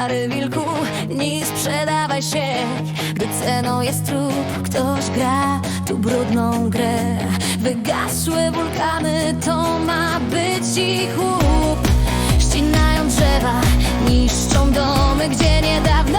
stary wilku, nie sprzedawaj się. Gdy ceną jest trup, ktoś gra tu brudną grę. Wygasłe wulkany, to ma być ich łup. Ścinają drzewa, niszczą domy, gdzie niedawno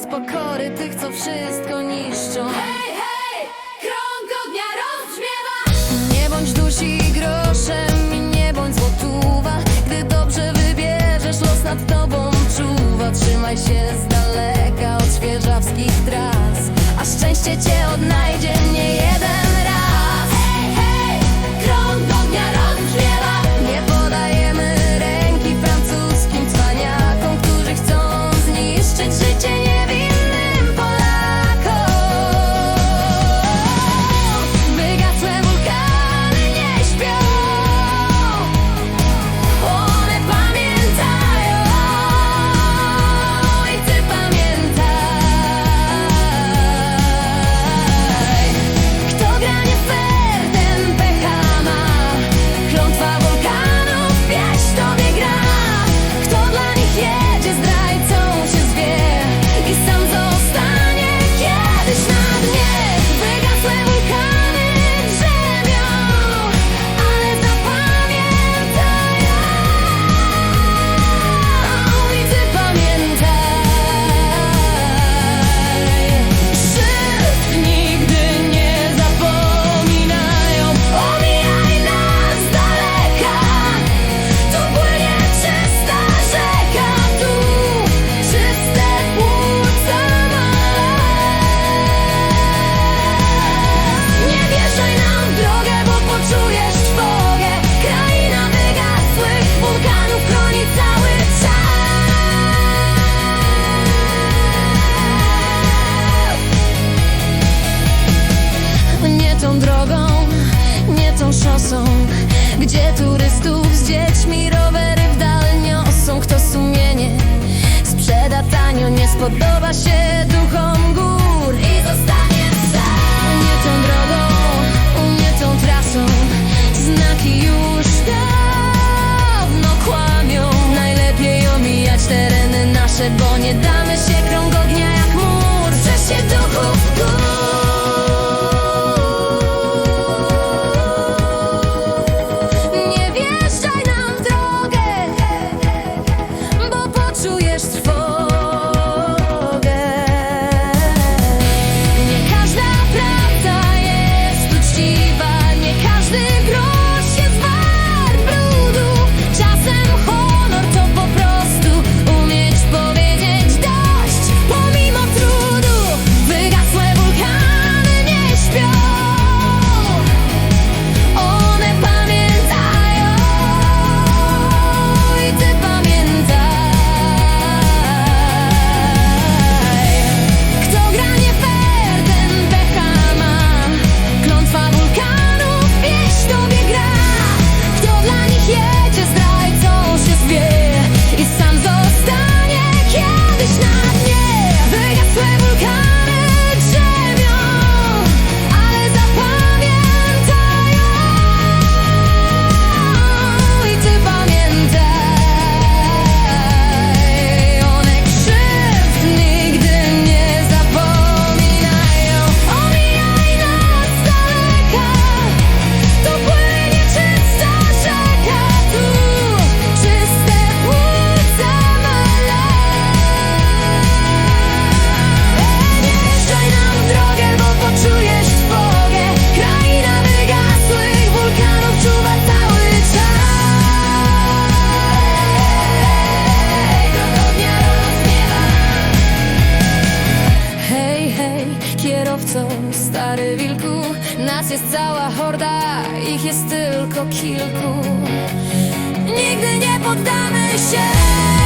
bez pokory tych, co wszystko niszczą. Hej, hej, krąg ognia rozbrzmiewa Nie bądź dusi groszem i nie bądź złotówa Gdy dobrze wybierzesz, los nad tobą czuwa. Trzymaj się z daleka od świeżawskich tras. A szczęście cię odnajdzie turystów z dziećmi rowery w dal niosą. Kto sumienie sprzeda tanio, nie spodoba się duchom gór. I zostaje obcą, stary wilku. Nas jest cała horda, ich jest tylko kilku. Nigdy nie poddamy się.